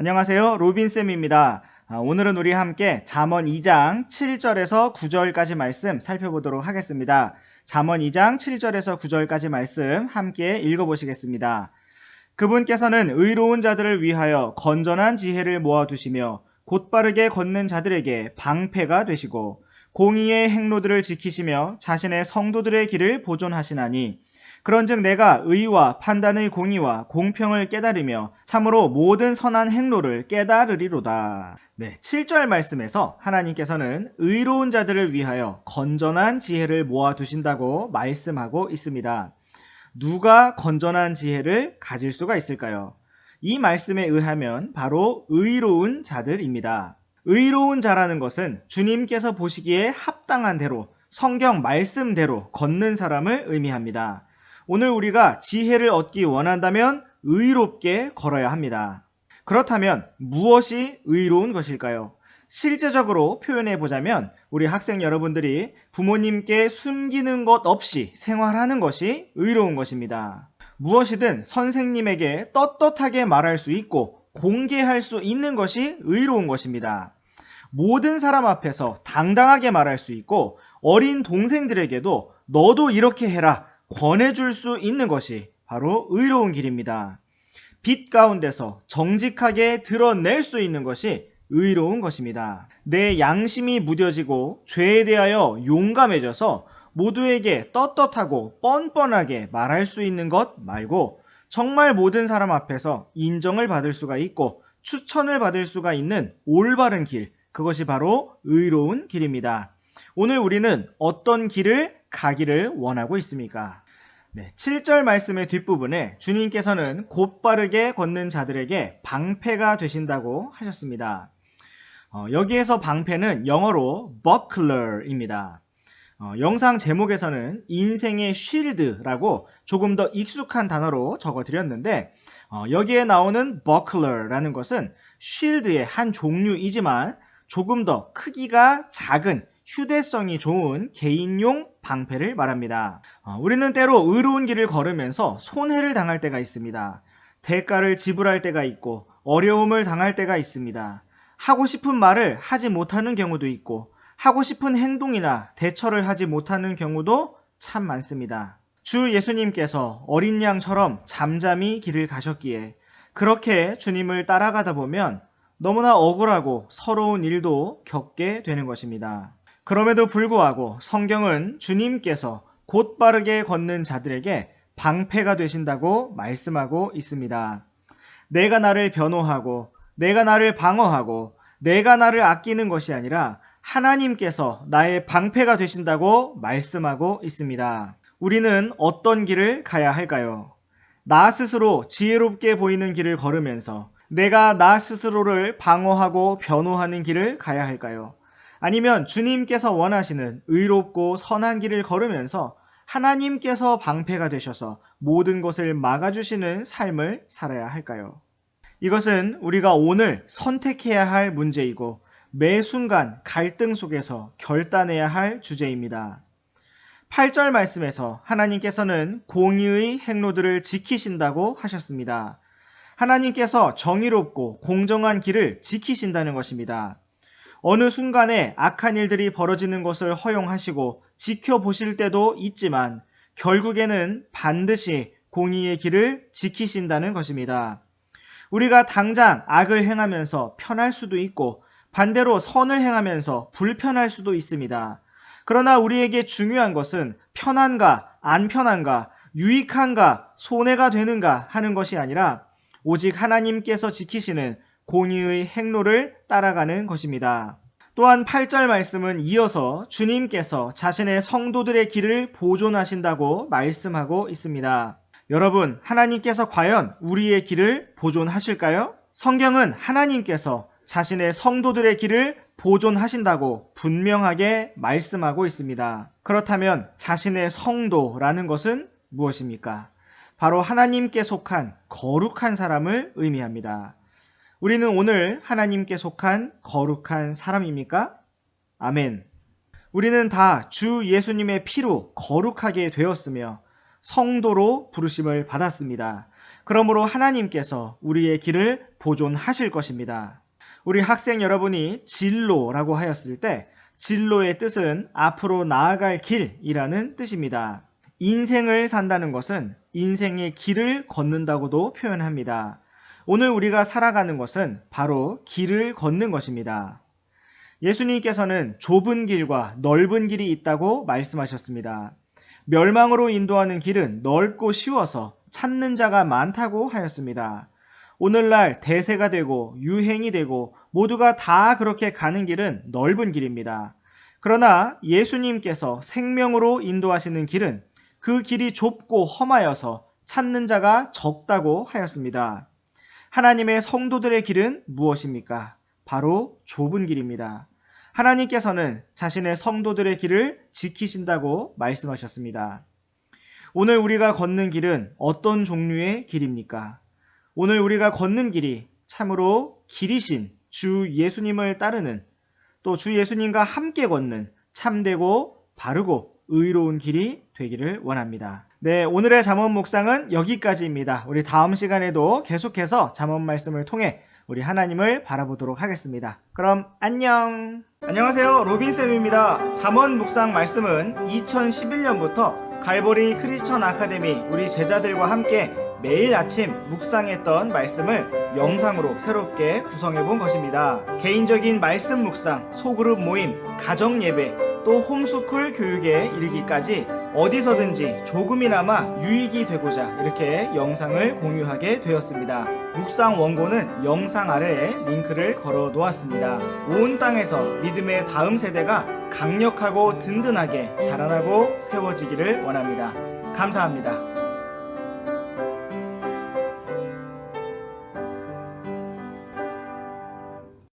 안녕하세요. 로빈쌤입니다. 아, 오늘은 우리 함께 잠언 2장 7절에서 9절까지 말씀 살펴보도록 하겠습니다. 잠언 2장 7절에서 9절까지 말씀 함께 읽어보시겠습니다. 그분께서는 의로운 자들을 위하여 건전한 지혜를 모아두시며 곧바르게 걷는 자들에게 방패가 되시고 공의의 행로들을 지키시며 자신의 성도들의 길을 보존하시나니 그런즉 내가 의와 판단의 공의와 공평을 깨달으며 참으로 모든 선한 행로를 깨달으리로다. 네, 7절 말씀에서 하나님께서는 의로운 자들을 위하여 건전한 지혜를 모아 두신다고 말씀하고 있습니다. 누가 건전한 지혜를 가질 수가 있을까요? 이 말씀에 의하면 바로 의로운 자들입니다. 의로운 자라는 것은 주님께서 보시기에 합당한 대로 성경 말씀대로 걷는 사람을 의미합니다. 오늘 우리가 지혜를 얻기 원한다면 의롭게 걸어야 합니다. 그렇다면 무엇이 의로운 것일까요? 실제적으로 표현해 보자면 우리 학생 여러분들이 부모님께 숨기는 것 없이 생활하는 것이 의로운 것입니다. 무엇이든 선생님에게 떳떳하게 말할 수 있고 공개할 수 있는 것이 의로운 것입니다. 모든 사람 앞에서 당당하게 말할 수 있고 어린 동생들에게도 너도 이렇게 해라 권해줄 수 있는 것이 바로 의로운 길입니다. 빛 가운데서 정직하게 드러낼 수 있는 것이 의로운 것입니다. 내 양심이 무뎌지고 죄에 대하여 용감해져서 모두에게 떳떳하고 뻔뻔하게 말할 수 있는 것 말고 정말 모든 사람 앞에서 인정을 받을 수가 있고 추천을 받을 수가 있는 올바른 길, 그것이 바로 의로운 길입니다. 오늘 우리는 어떤 길을 가기를 원하고 있습니까? 네, 7절 말씀의 뒷부분에 주님께서는 곧바르게 걷는 자들에게 방패가 되신다고 하셨습니다. 어, 여기에서 방패는 영어로 buckler입니다. 어, 영상 제목에서는 인생의 쉴드라고 조금 더 익숙한 단어로 적어드렸는데 어, 여기에 나오는 buckler라는 것은 쉴드의 한 종류이지만 조금 더 크기가 작은 휴대성이 좋은 개인용 방패를 말합니다. 어, 우리는 때로 의로운 길을 걸으면서 손해를 당할 때가 있습니다. 대가를 지불할 때가 있고 어려움을 당할 때가 있습니다. 하고 싶은 말을 하지 못하는 경우도 있고 하고 싶은 행동이나 대처를 하지 못하는 경우도 참 많습니다. 주 예수님께서 어린 양처럼 잠잠히 길을 가셨기에 그렇게 주님을 따라가다 보면 너무나 억울하고 서러운 일도 겪게 되는 것입니다. 그럼에도 불구하고 성경은 주님께서 곧바르게 걷는 자들에게 방패가 되신다고 말씀하고 있습니다. 내가 나를 변호하고 내가 나를 방어하고 내가 나를 아끼는 것이 아니라 하나님께서 나의 방패가 되신다고 말씀하고 있습니다. 우리는 어떤 길을 가야 할까요? 나 스스로 지혜롭게 보이는 길을 걸으면서 내가 나 스스로를 방어하고 변호하는 길을 가야 할까요? 아니면 주님께서 원하시는 의롭고 선한 길을 걸으면서 하나님께서 방패가 되셔서 모든 것을 막아주시는 삶을 살아야 할까요? 이것은 우리가 오늘 선택해야 할 문제이고 매 순간 갈등 속에서 결단해야 할 주제입니다. 8절 말씀에서 하나님께서는 공의의 행로들을 지키신다고 하셨습니다. 하나님께서 정의롭고 공정한 길을 지키신다는 것입니다. 어느 순간에 악한 일들이 벌어지는 것을 허용하시고 지켜보실 때도 있지만 결국에는 반드시 공의의 길을 지키신다는 것입니다. 우리가 당장 악을 행하면서 편할 수도 있고 반대로 선을 행하면서 불편할 수도 있습니다. 그러나 우리에게 중요한 것은 편한가, 안 편한가, 유익한가, 손해가 되는가 하는 것이 아니라 오직 하나님께서 지키시는 공의의 행로를 따라가는 것입니다. 또한 8절 말씀은 이어서 주님께서 자신의 성도들의 길을 보존하신다고 말씀하고 있습니다. 여러분, 하나님께서 과연 우리의 길을 보존하실까요? 성경은 하나님께서 자신의 성도들의 길을 보존하신다고 분명하게 말씀하고 있습니다. 그렇다면 자신의 성도라는 것은 무엇입니까? 바로 하나님께 속한 거룩한 사람을 의미합니다. 우리는 오늘 하나님께 속한 거룩한 사람입니까? 아멘. 우리는 다 주 예수님의 피로 거룩하게 되었으며 성도로 부르심을 받았습니다. 그러므로 하나님께서 우리의 길을 보존하실 것입니다. 우리 학생 여러분이 진로라고 하였을 때 진로의 뜻은 앞으로 나아갈 길이라는 뜻입니다. 인생을 산다는 것은 인생의 길을 걷는다고도 표현합니다. 오늘 우리가 살아가는 것은 바로 길을 걷는 것입니다. 예수님께서는 좁은 길과 넓은 길이 있다고 말씀하셨습니다. 멸망으로 인도하는 길은 넓고 쉬워서 찾는 자가 많다고 하였습니다. 오늘날 대세가 되고 유행이 되고 모두가 다 그렇게 가는 길은 넓은 길입니다. 그러나 예수님께서 생명으로 인도하시는 길은 그 길이 좁고 험하여서 찾는 자가 적다고 하였습니다. 하나님의 성도들의 길은 무엇입니까? 바로 좁은 길입니다. 하나님께서는 자신의 성도들의 길을 지키신다고 말씀하셨습니다. 오늘 우리가 걷는 길은 어떤 종류의 길입니까? 오늘 우리가 걷는 길이 참으로 길이신 주 예수님을 따르는 또 주 예수님과 함께 걷는 참되고 바르고 의로운 길이 되기를 원합니다. 네, 오늘의 잠언 묵상은 여기까지입니다. 우리 다음 시간에도 계속해서 잠언 말씀을 통해 우리 하나님을 바라보도록 하겠습니다. 그럼 안녕. 안녕하세요. 로빈쌤입니다. 잠언 묵상 말씀은 2011년부터 갈보리 크리스천 아카데미 우리 제자들과 함께 매일 아침 묵상했던 말씀을 영상으로 새롭게 구성해 본 것입니다. 개인적인 말씀 묵상, 소그룹 모임, 가정 예배, 또 홈스쿨 교육에 이르기까지 어디서든지 조금이나마 유익이 되고자 이렇게 영상을 공유하게 되었습니다. 묵상 원고는 영상 아래에 링크를 걸어 놓았습니다. 온 땅에서 믿음의 다음 세대가 강력하고 든든하게 자라나고 세워지기를 원합니다. 감사합니다.